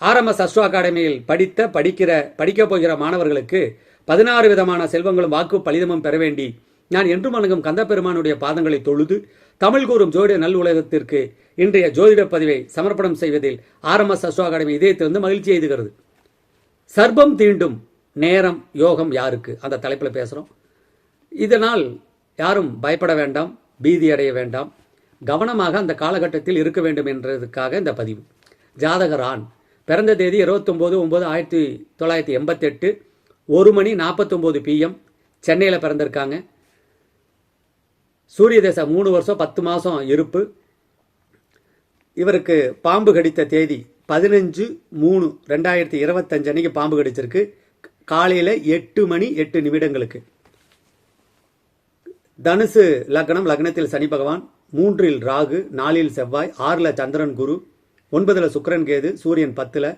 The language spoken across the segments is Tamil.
ஆர்எம்எஸ் அஸ்ட்ரோ அகாடமியில் படித்த படிக்கிற படிக்கப் போகிற மாணவர்களுக்கு பதினாறு விதமான செல்வங்களும் வாக்கு பலிதமும் பெற வேண்டி நான் என்றும் வணங்கும் கந்தப்பெருமானுடைய பாதங்களை தொழுது தமிழ் கூறும் ஜோதிட நல் உலகத்திற்கு இன்றைய ஜோதிட பதிவை சமர்ப்பணம் செய்வதில் ஆர்எம்எஸ் அஸ்ட்ரோ அகாடமி இதயத்திலிருந்து மகிழ்ச்சி எய்துகிறது. சர்ப்பம் தீண்டும் நேரம் யோகம் யாருக்கு? அந்த தலைப்பில் பேசுகிறோம் இதனால் யாரும் பயப்பட வேண்டாம் பீதி அடைய வேண்டாம். கவனமாக அந்த காலகட்டத்தில் இருக்க வேண்டும் என்றதுக்காக இந்த பதிவு. ஜாதகர் ஆண். பிறந்த தேதி இருபத்தொம்போது ஒம்பது ஆயிரத்தி தொள்ளாயிரத்தி எண்பத்தெட்டு ஒரு மணி நாற்பத்தொம்போது பிஎம் சென்னையில் பிறந்திருக்காங்க. சூரிய தேசம் மூணு வருஷம் பத்து மாதம் இருப்பு. இவருக்கு பாம்பு கடித்த தேதி பதினஞ்சு மூணு ரெண்டாயிரத்தி இருபத்தஞ்சு அன்னைக்கு பாம்பு கடிச்சிருக்கு. காலையில் எட்டு மணி எட்டு நிமிடங்களுக்கு. தனுசு லக்னம் லக்னத்தில் சனி பகவான் மூன்றில் ராகு நாலில் செவ்வாய் ஆறில் சந்திரன் குரு ஒன்பதில் சுக்கரன் கேது சூரியன் பத்தில்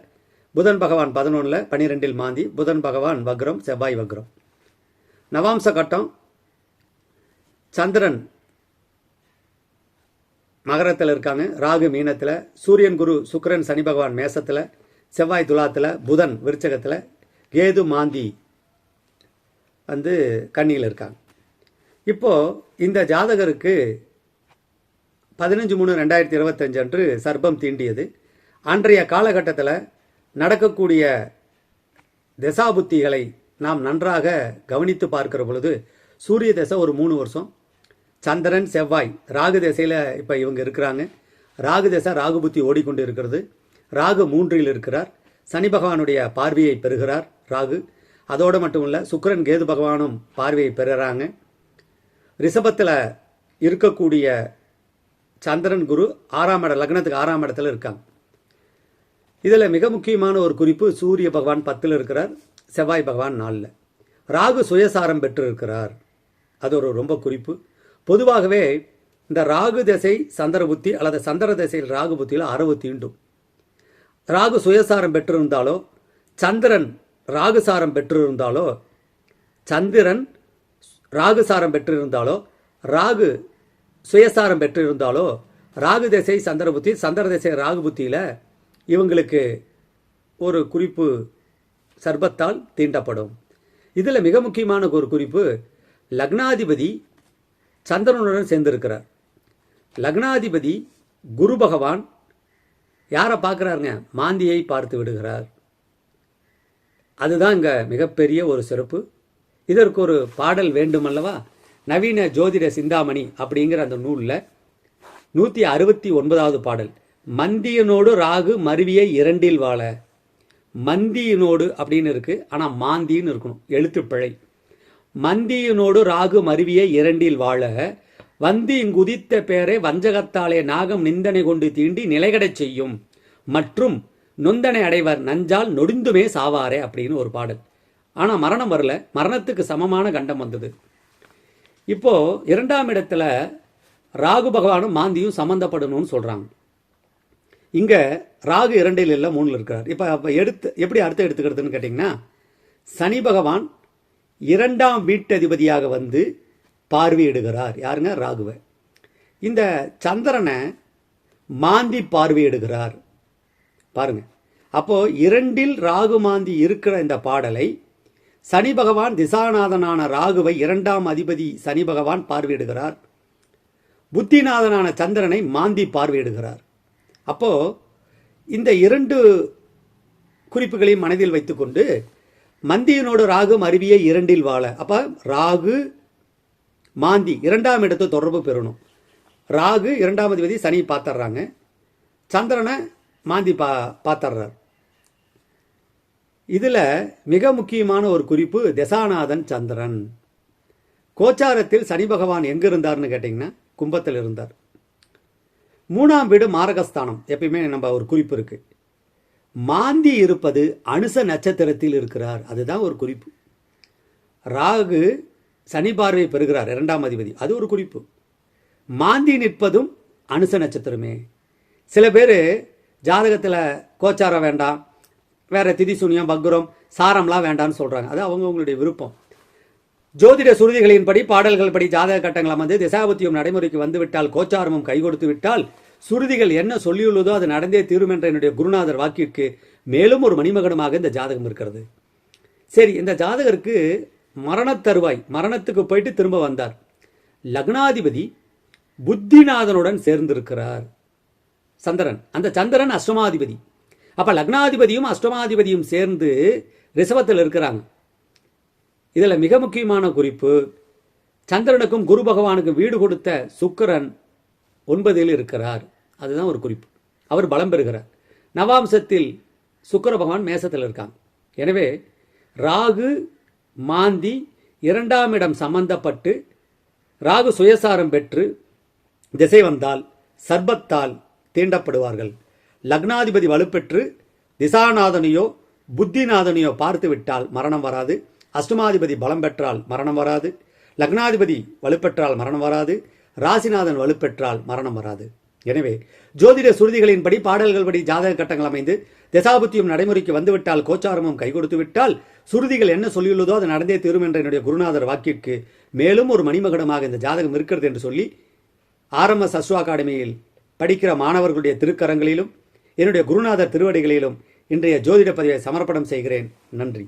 புதன் பகவான் பதினொன்றில் பன்னிரெண்டில் மாந்தி புதன் பகவான் வக்ரம் செவ்வாய் வக்ரம். நவாம்ச கட்டம் சந்திரன் மகரத்தில் இருக்காங்க ராகு மீனத்தில் சூரியன் குரு சுக்கிரன் சனி பகவான் மேசத்தில் செவ்வாய் துலாத்தில் புதன் விருச்சகத்தில் கேது மாந்தி வந்து கன்னியில் இருக்காங்க. இப்போது இந்த ஜாதகருக்கு பதினஞ்சு மூணு ரெண்டாயிரத்தி இருபத்தஞ்சு அன்று சர்ப்பம் தீண்டியது. அன்றைய காலகட்டத்தில் நடக்கக்கூடிய திசாபுத்திகளை நாம் நன்றாக கவனித்து பார்க்கிற பொழுது சூரிய தசை ஒரு மூணு வருஷம் சந்திரன் செவ்வாய் ராகு திசையில் இப்போ இவங்க இருக்கிறாங்க. ராகு திசை ராகு புத்தி ஓடிக்கொண்டு இருக்கிறது. ராகு மூன்றில் இருக்கிறார். சனி பகவானுடைய பார்வையை பெறுகிறார் ராகு. அதோடு மட்டும் இல்லை சுக்கிரன் கேது பகவானும் பார்வையை பெறுகிறாங்க ரிஷபத்தில் இருக்கக்கூடிய சந்திரன் குரு ஆறாம் இடம் லக்னத்துக்கு ஆறாம் இடத்துல இருக்காங்க. இதில் மிக முக்கியமான ஒரு குறிப்பு சூரிய பகவான் பத்தில் இருக்கிறார் செவ்வாய் பகவான் நாலில். ராகு சுயசாரம் பெற்று இருக்கிறார் அது ஒரு ரொம்ப குறிப்பு. பொதுவாகவே இந்த ராகு திசை சந்திர புத்தி அல்லது சந்திர திசையில் ராகு புத்தியில் அரவு தீண்டும். ராகு சுயசாரம் பெற்றிருந்தாலோ சந்திரன் ராகுசாரம் பெற்றிருந்தாலோ சந்திரன் ராகுசாரம் பெற்றிருந்தாலோ ராகு சுயசாரம் பெற்றிருந்தாலோ ராகு திசை சந்திர புத்தி சந்திர திசை ராகு புத்தியில் இவங்களுக்கு ஒரு குறிப்பு சர்பத்தால் தீண்டப்படும். இதில் மிக முக்கியமான ஒரு குறிப்பு லக்னாதிபதி சந்திரனுடன் சேர்ந்திருக்கிறார். லக்னாதிபதி குரு பகவான் யாரை பார்க்குறாருங்க? மாந்தியை பார்த்து விடுகிறார். அதுதான் இங்கே மிகப்பெரிய ஒரு சிறப்பு. இதற்கு ஒரு பாடல் வேண்டுமல்லவா? நவீன ஜோதிட சிந்தாமணி அப்படிங்கிற அந்த நூலில் நூற்றி அறுபத்தி ஒன்பதாவது பாடல். மந்தியனோடு ராகு மருவிய இரண்டில் வாழ. மந்தியினோடு அப்படின்னு இருக்குது ஆனால் மாந்தின்னு இருக்கணும். எழுத்து பிழை. மந்தியினோடு ராகு மருவிய இரண்டில் வாழ. வந்து இங்குதித்த பேரை வஞ்சகத்தாலே நாகம் நிந்தனை கொண்டு தீண்டி நிலைகடச் செய்யும். மற்றும் நொந்தனை அடைவர் நஞ்சால் நொடிந்துமே சாவாரே அப்படின்னு ஒரு பாடல். ஆனால் மரணம் வரல. மரணத்துக்கு சமமான கண்டம் வந்தது. இப்போது இரண்டாம் இடத்துல ராகு பகவானும் மாந்தியும் சம்மந்தப்படணும்னு சொல்கிறாங்க இங்கே ராகு இரண்டில் இல்லை மூணில் இருக்கிறார் இப்போ அப்போ எடுத்து எப்படி அர்த்தம் எடுத்துக்கிறதுன்னு கேட்டிங்கன்னா சனி பகவான் இரண்டாம் வீட்டதிபதியாக வந்து பார்வையிடுகிறார். யாருங்க? ராகுவை. இந்த சந்திரனை மாந்தி பார்வையிடுகிறார். பாருங்க. அப்போது இரண்டில் ராகு மாந்தி இருக்கிற இந்த பாடலை சனி பகவான் திசாநாதனான ராகுவை இரண்டாம் அதிபதி சனி பகவான் பார்வையிடுகிறார். புத்திநாதனான சந்திரனை மாந்தி பார்வையிடுகிறார். அப்போ இந்த இரண்டு குறிப்புகளையும் மனதில் வைத்துக்கொண்டு மந்தியனோடு ராகு அருவிய இரண்டில் வாழ. அப்போ ராகு மாந்தி இரண்டாம் இடத்தை தொடர்பு பெறணும். ராகு இரண்டாம் அதிபதி சனி பார்த்துட்றாங்க. சந்திரனை மாந்தி பா பார்த்துட்றார். இதில் மிக முக்கியமான ஒரு குறிப்பு தசாநாதன் சந்திரன். கோச்சாரத்தில் சனி பகவான் எங்கே இருந்தார்னு கேட்டிங்கன்னா கும்பத்தில் இருந்தார். மூணாம் வீடு மாரகஸ்தானம். எப்பயுமே நம்ம ஒரு குறிப்பு இருக்குது மாந்தி இருப்பது அனுச நட்சத்திரத்தில் இருக்கிறார். அதுதான் ஒரு குறிப்பு. ராகு சனி பார்வை பெறுகிறார் இரண்டாம் அதிபதி. அது ஒரு குறிப்பு. மாந்தி நிற்பதும் அனுச நட்சத்திரமே. சில பேர் ஜாதகத்தில் கோச்சாரம் வேண்டாம் வேறு திதி சுனியம் பக்ரம் சாரம்லாம் வேண்டாம்னு சொல்கிறாங்க அது அவங்கவுங்களுடைய விருப்பம். ஜோதிட சுருதிகளின்படி பாடல்கள் படி ஜாதக கட்டங்கள் வந்து திசாபத்தியம் நடைமுறைக்கு வந்துவிட்டால் கோச்சாரமும் கை கொடுத்து விட்டால் சுருதிகள் என்ன சொல்லியுள்ளதோ அது நடந்தே தீரும் என்ற என்னுடைய குருநாதர் வாக்கிற்கு மேலும் ஒரு மணிமகனமாக இந்த ஜாதகம் இருக்கிறது. சரி இந்த ஜாதகருக்கு மரணத் தருவாய் மரணத்துக்கு போயிட்டு திரும்ப வந்தார். லக்னாதிபதி புத்திநாதனுடன் சேர்ந்திருக்கிறார். சந்திரன் அந்த சந்திரன் அஷ்டமாதிபதி அப்ப லக்னாதிபதியும் அஷ்டமாதிபதியும் சேர்ந்து ரிசவத்தில் இருக்கிறாங்க. இதில் மிக முக்கியமான குறிப்பு சந்திரனுக்கும் குரு பகவானுக்கும் வீடு கொடுத்த சுக்கிரன் ஒன்பதில் இருக்கிறார். அதுதான் ஒரு குறிப்பு. அவர் பலம் பெறுகிறார். நவாம்சத்தில் சுக்கிர பகவான் மேசத்தில் இருக்காங்க. எனவே ராகு மாந்தி இரண்டாம் இடம் சம்பந்தப்பட்டு ராகு சுயசாரம் பெற்று திசை வந்தால் சர்பத்தால் தீண்டப்படுவார்கள். லக்னாதிபதி வலுப்பெற்று திசாநாதனையோ புத்திநாதனையோ பார்த்து விட்டால் மரணம் வராது. அஷ்டமாதிபதி பலம் பெற்றால் மரணம் வராது. லக்னாதிபதி வலுப்பெற்றால் மரணம் வராது. ராசிநாதன் வலுப்பெற்றால் மரணம் வராது. எனவே ஜோதிட சுருதிகளின்படி பாடல்கள் படி ஜாதக கட்டங்கள் அமைந்து தசாபுத்தியும் நடைமுறைக்கு வந்துவிட்டால் கோச்சாரமும் கை கொடுத்து விட்டால் சுருதிகள் என்ன சொல்லியுள்ளதோ அது நடந்தே தீரும் என்ற என்னுடைய குருநாதர் வாக்கிற்கு மேலும் ஒரு மணிமகுடமாக இந்த ஜாதகம் இருக்கிறது என்று சொல்லி ஆர்எம்எஸ் அஸ்வா அகாடமியில் படிக்கிற மாணவர்களுடைய திருக்கரங்களிலும் என்னுடைய குருநாதர் திருவடிகளிலும் இன்றைய ஜோதிட பதிவை சமர்ப்பணம் செய்கிறேன். நன்றி.